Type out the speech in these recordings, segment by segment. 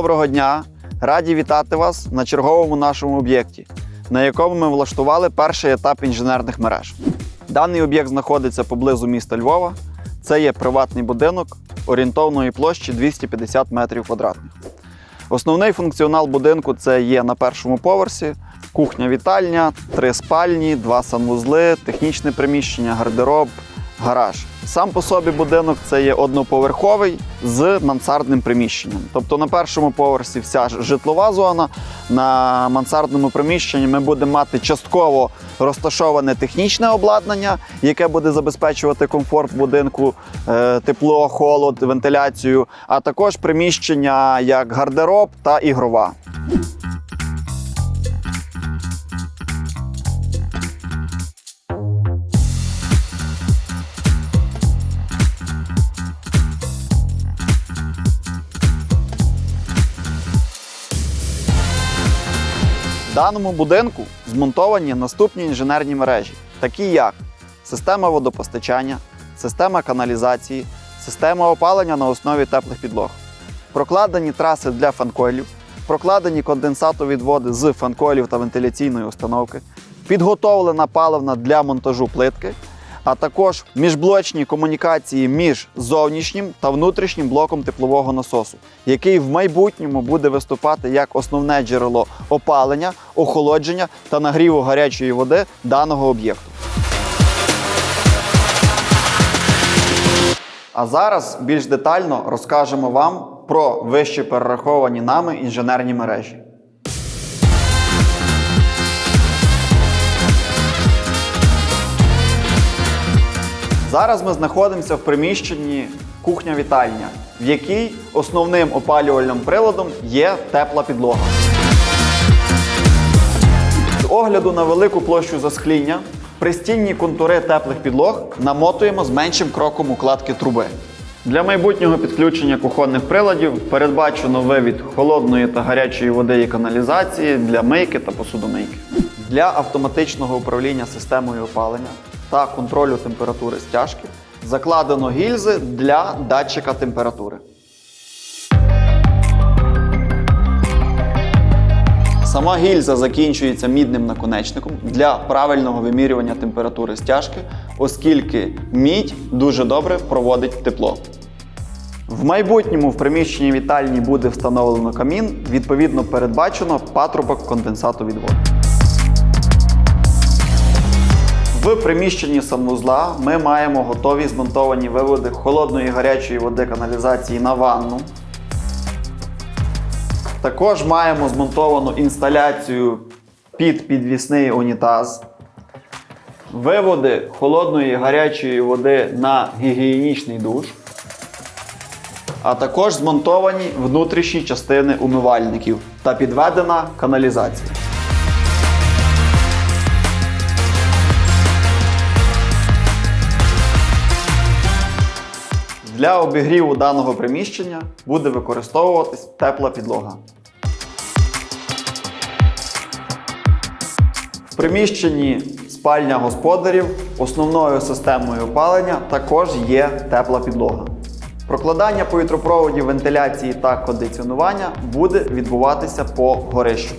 доброго дня! Раді вітати вас на черговому нашому об'єкті, на якому ми влаштували перший етап інженерних мереж. Даний об'єкт знаходиться поблизу міста Львова. Це є приватний будинок орієнтовної площі 250 метрів квадратних. Основний функціонал будинку це є на першому поверсі кухня-вітальня, три спальні, два санвузли, технічне приміщення, гардероб, гараж. Сам по собі будинок це є одноповерховий з мансардним приміщенням. Тобто на першому поверсі вся житлова зона, на мансардному приміщенні ми будемо мати частково розташоване технічне обладнання, яке буде забезпечувати комфорт будинку, е, тепло, холод, вентиляцію, а також приміщення як гардероб та ігрова. Даному будинку змонтовані наступні інженерні мережі, такі як система водопостачання, система каналізації, система опалення на основі теплих підлог, прокладені траси для фанкойлів, прокладені конденсатовідводи з фанкойлів та вентиляційної установки, підготовлена паливна для монтажу плитки, а також міжблочні комунікації між зовнішнім та внутрішнім блоком теплового насосу, який в майбутньому буде виступати як основне джерело опалення, охолодження та нагріву гарячої води даного об'єкту. А зараз більш детально розкажемо вам про вище перераховані нами інженерні мережі. Зараз ми знаходимося в приміщенні кухня-вітальня, в якій основним опалювальним приладом є тепла підлога. З огляду на велику площу заскління, пристінні контури теплих підлог намотуємо з меншим кроком укладки труби. Для майбутнього підключення кухонних приладів передбачено вивід холодної та гарячої води і каналізації для мийки та посудомийки. Для автоматичного управління системою опалення та контролю температури стяжки закладено гільзи для датчика температури. Сама гільза закінчується мідним наконечником для правильного вимірювання температури стяжки, оскільки мідь дуже добре проводить тепло. В майбутньому в приміщенні вітальні буде встановлено камін, відповідно передбачено патрубок конденсату відводу. В приміщенні санвузла ми маємо готові змонтовані виводи холодної і гарячої води каналізації на ванну. Також маємо змонтовану інсталяцію під підвісний унітаз, виводи холодної і гарячої води на гігієнічний душ, а також змонтовані внутрішні частини умивальників та підведена каналізація. Для обігріву даного приміщення буде використовуватись тепла підлога. В приміщенні спальня господарів основною системою опалення також є тепла підлога. Прокладання повітропроводів вентиляції та кондиціонування буде відбуватися по горищу.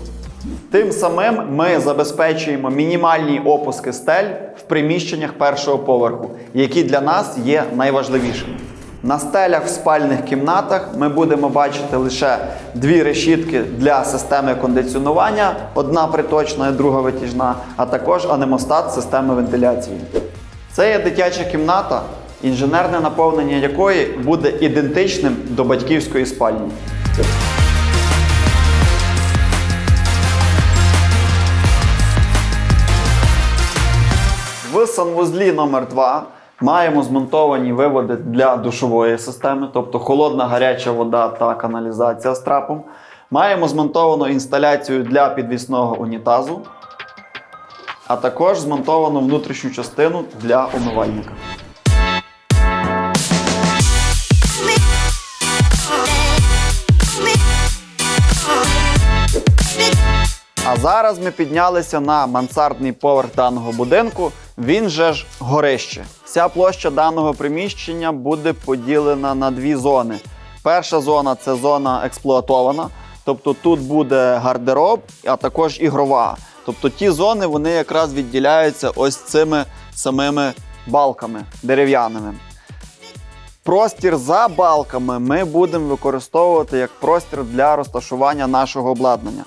Тим самим ми забезпечуємо мінімальні опуски стель в приміщеннях першого поверху, які для нас є найважливішими. На стелях в спальних кімнатах ми будемо бачити лише дві решітки для системи кондиціонування: одна приточна і друга витяжна, а також анемостат системи вентиляції. Це є дитяча кімната, інженерне наповнення якої буде ідентичним до батьківської спальні. В санвузлі номер 2 маємо змонтовані виводи для душової системи, тобто холодна гаряча вода та каналізація з трапом. Маємо змонтовану інсталяцію для підвісного унітазу, а також змонтовану внутрішню частину для умивальника. Зараз ми піднялися на мансардний поверх даного будинку. Він же ж горище. Вся площа даного приміщення буде поділена на дві зони. Перша зона це зона експлуатована. Тобто тут буде гардероб, а також ігрова. Тобто ті зони вони якраз відділяються ось цими самими балками дерев'яними. Простір за балками ми будемо використовувати як простір для розташування нашого обладнання.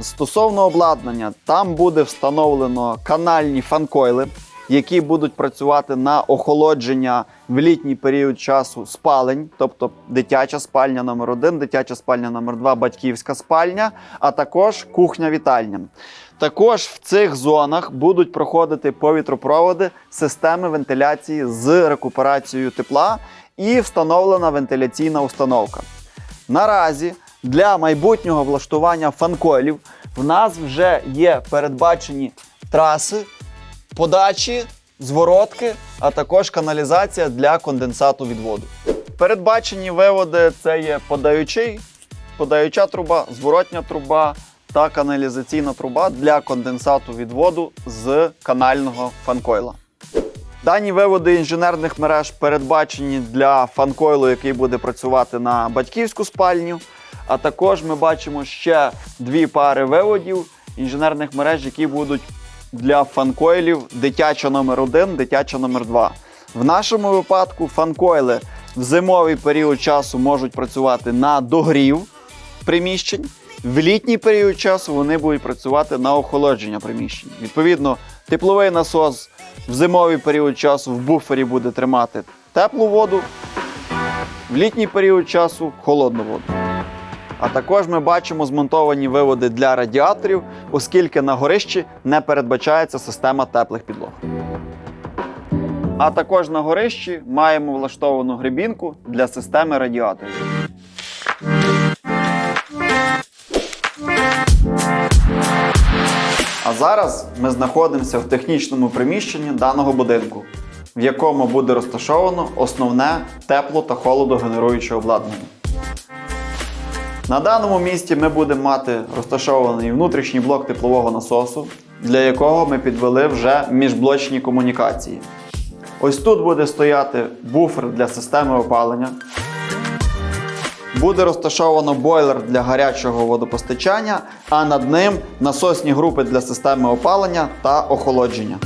Стосовно обладнання, там буде встановлено канальні фанкойли, які будуть працювати на охолодження в літній період часу спалень, тобто дитяча спальня номер 1 дитяча спальня номер 2 батьківська спальня, а також кухня-вітальня. Також в цих зонах будуть проходити повітропроводи системи вентиляції з рекуперацією тепла і встановлена вентиляційна установка. Наразі для майбутнього влаштування фанкойлів в нас вже є передбачені траси, подачі, зворотки, а також каналізація для конденсату відводу. Передбачені виводи це є подаючий, подаюча труба, зворотня труба та каналізаційна труба для конденсату відводу з канального фанкойла. Дані виводи інженерних мереж передбачені для фанкойлу, який буде працювати на батьківську спальню. А також ми бачимо ще дві пари виводів інженерних мереж, які будуть для фанкойлів дитяча номер 1 дитяча номер 2 В нашому випадку фанкойли в зимовий період часу можуть працювати на догрів приміщень. В літній період часу вони будуть працювати на охолодження приміщень. Відповідно, тепловий насос в зимовий період часу в буфері буде тримати теплу воду, в літній період часу холодну воду. А також ми бачимо змонтовані виводи для радіаторів, оскільки на горищі не передбачається система теплих підлог. А також на горищі маємо влаштовану грибінку для системи радіаторів. А зараз ми знаходимося в технічному приміщенні даного будинку, в якому буде розташовано основне тепло та холодогенеруюче обладнання. На даному місці ми будемо мати розташований внутрішній блок теплового насосу, для якого ми підвели вже міжблочні комунікації. Ось тут буде стояти буфер для системи опалення. Буде розташовано бойлер для гарячого водопостачання, а над ним насосні групи для системи опалення та охолодження.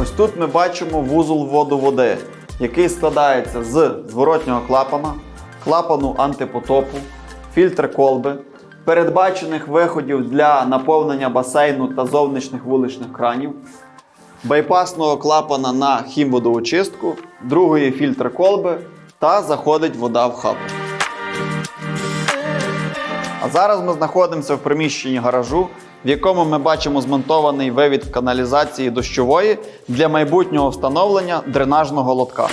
Ось тут ми бачимо вузол вводу води, який складається з зворотнього клапана, клапану антипотопу, фільтр колби, передбачених виходів для наповнення басейну та зовнішніх вуличних кранів, байпасного клапана на хімводоочистку, другої фільтр колби та заходить вода в хату. А зараз ми знаходимося в приміщенні гаражу, в якому ми бачимо змонтований вивід каналізації дощової для майбутнього встановлення дренажного лотка.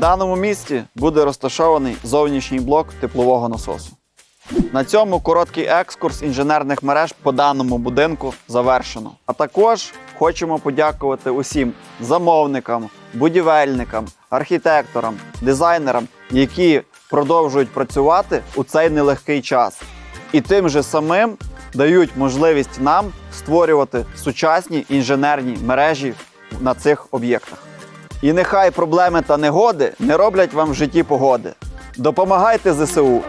Даному місці буде розташований зовнішній блок теплового насосу. На цьому короткий екскурс інженерних мереж по даному будинку завершено. А також хочемо подякувати усім замовникам, будівельникам, архітекторам, дизайнерам, які продовжують працювати у цей нелегкий час. І тим же самим дають можливість нам створювати сучасні інженерні мережі на цих об'єктах. І нехай проблеми та негоди не роблять вам в житті погоди. Допомагайте ЗСУ!